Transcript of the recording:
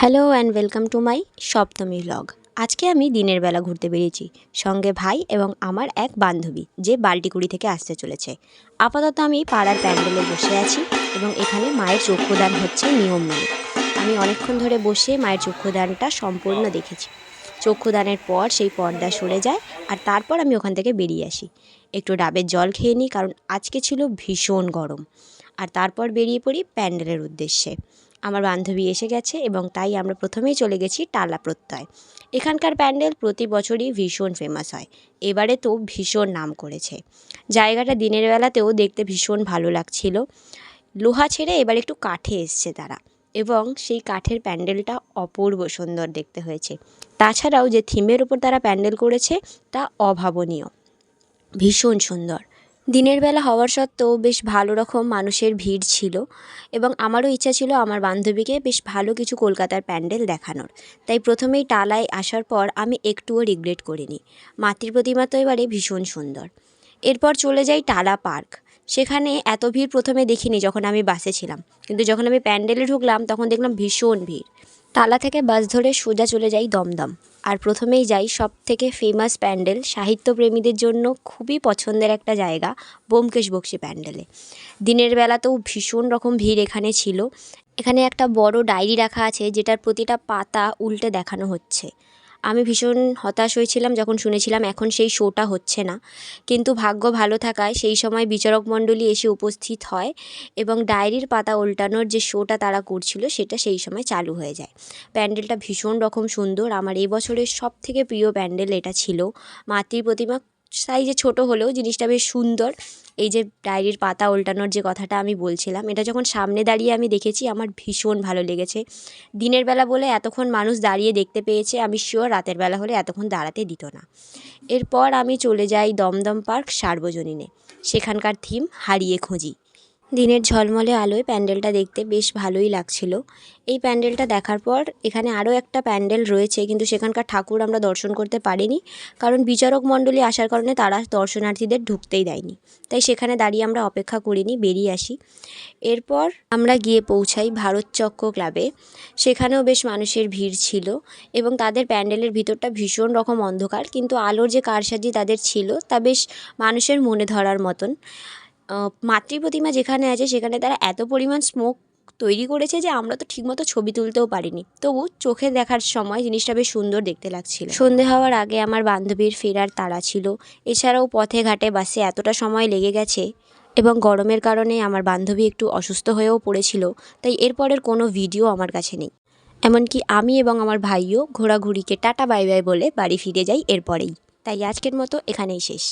Hello and welcome to my Saptami vlog আজকে আমি দিনের বেলা ঘুরতে বেরিয়েছি। সঙ্গে ভাই এবং আমার এক বান্ধবী, যে বাল্টিকুড়ি থেকে আসতে চলেছে। আপাতত আমি পাড়ার প্যান্ডেলে বসে আছি এবং এখানে মায়ের চক্ষুদান হচ্ছে নিয়ম মেনে আমি অনেকক্ষণ ধরে বসে মায়ের চক্ষুদানটা সম্পূর্ণ দেখেছি। চক্ষুদানের পর সেই পর্দা সরে যায় আর তারপর আমি ওখান থেকে বেরিয়ে আসি। একটু ডাবের জল খেয়ে নিই কারণ আজকে ছিল ভীষণ গরম। আর তারপর বেরিয়ে পড়ি প্যান্ডেলের উদ্দেশ্যে। আমার বান্ধবী এসে গেছে এবং তাই আমরা প্রথমেই চলে গেছি টালা প্রত্যয়। এখানকার প্যান্ডেল প্রতি বছরই ভীষণ ফেমাস হয়। এবারে তো ভীষণ নাম করেছে। জায়গাটা দিনের বেলাতেও দেখতে ভীষণ ভালো লাগছিল। লোহা ছেড়ে এবার একটু কাঠে এসছে তারা এবং সেই কাঠের প্যান্ডেলটা অপূর্ব সুন্দর দেখতে হয়েছে। তাছাড়াও যে থিমের উপর তারা প্যান্ডেল করেছে তা অভাবনীয়। ভীষণ সুন্দর। দিনের বেলা হওয়ার সত্ত্বেও বেশ ভালো রকম মানুষের ভিড় ছিল এবং আমারও ইচ্ছা ছিল আমার বান্ধবীকে বেশ ভালো কিছু কলকাতার প্যান্ডেল দেখানোর। তাই প্রথমেই টালায় আসার পর আমি একটুও রিগ্রেট করিনি। মাতৃ প্রতিমা তো এবারে ভীষণ সুন্দর। এরপর চলে যাই টালা পার্ক। সেখানে এত ভিড় প্রথমে দেখিনি যখন আমি বাসে ছিলাম। কিন্তু যখন আমি প্যান্ডেলে ঢুকলাম তখন দেখলাম ভীষণ ভিড়। টালা থেকে বাস ধরে সোজা চলে যাই দমদম। আর প্রথমেই যাই সব থেকে ফেমাস প্যান্ডেল সাহিত্যপ্রেমীদের জন্য খুবই পছন্দের একটা জায়গা, বোমকেশ বক্সি প্যান্ডেলে। দিনের বেলাতেও ভীষণ রকম ভিড় এখানে ছিল। এখানে একটা বড় ডায়েরি রাখা আছে, যেটার প্রতিটা পাতা উল্টে দেখানো হচ্ছে। আমি ভীষণ হতাশ হয়েছিলাম যখন শুনেছিলাম এখন সেই শোটা হচ্ছে না। কিন্তু ভাগ্য ভালো থাকায় সেই সময় বিচারক মণ্ডলী এসে উপস্থিত হয় এবং ডায়েরির পাতা উল্টানোর যে শোটা তারা করছিল সেটা সেই সময় চালু হয়ে যায়। প্যান্ডেলটা ভীষণ রকম সুন্দর। আমার এবছরের বছরের সব থেকে প্রিয় প্যান্ডেল এটা ছিল। মাতৃ প্রতিমা সাইজে ছোট হলেও জিনিসটা বেশ সুন্দর। এই যে ডায়েরির পাতা উল্টানোর যে কথাটা আমি বলছিলাম, এটা যখন সামনে দাঁড়িয়ে আমি দেখেছি, আমার ভীষণ ভালো লেগেছে। দিনের বেলা বলে এতক্ষণ মানুষ দাঁড়িয়ে দেখতে পেয়েছে, আমি শিওর রাতের বেলা হলে এতক্ষণ দাঁড়াতে দিত না। এরপর আমি চলে যাই দমদম পার্ক সার্বজনীনে। সেখানকার থিম হারিয়ে খুঁজি। দিনের ঝলমলে আলোয় প্যান্ডেলটা দেখতে বেশ ভালোই লাগছিল। এই প্যান্ডেলটা দেখার পর এখানে আরও একটা প্যান্ডেল রয়েছে, কিন্তু সেখানকার ঠাকুর আমরা দর্শন করতে পারিনি, কারণ বিচারক মণ্ডলী আসার কারণে তারা দর্শনার্থীদের ঢুকতেই দেয়নি। তাই সেখানে দাঁড়িয়ে আমরা অপেক্ষা করিনি, বেরিয়ে আসি। এরপর আমরা গিয়ে পৌঁছাই ভারত চক্র ক্লাবে। সেখানেও বেশ মানুষের ভিড় ছিল এবং তাদের প্যান্ডেলের ভিতরটা ভীষণ রকম অন্ধকার, কিন্তু আলোর যে কারসাজি তাদের ছিল তা বেশ মানুষের মনে ধরার মতন। মাতৃ প্রতিমা যেখানে আছে, সেখানে তারা এত পরিমাণ স্মোক তৈরি করেছে যে আমরা তো ঠিকমতো ছবি তুলতেও পারিনি। তবু চোখে দেখার সময় জিনিসটা বেশ সুন্দর দেখতে লাগছিল। সন্ধে হওয়ার আগে আমার বান্ধবীর ফেরার তাড়া ছিল। এছাড়াও পথে ঘাটে বাসে এতটা সময় লেগে গেছে এবং গরমের কারণে আমার বান্ধবী একটু অসুস্থ হয়েও পড়েছিল, তাই এরপরের কোনো ভিডিও আমার কাছে নেই। এমনকি আমি এবং আমার ভাইও ঘোরাঘুরিকে টাটা বাই বাই বলে বাড়ি ফিরে যাই এরপরেই। তাই আজকের মতো এখানেই শেষ।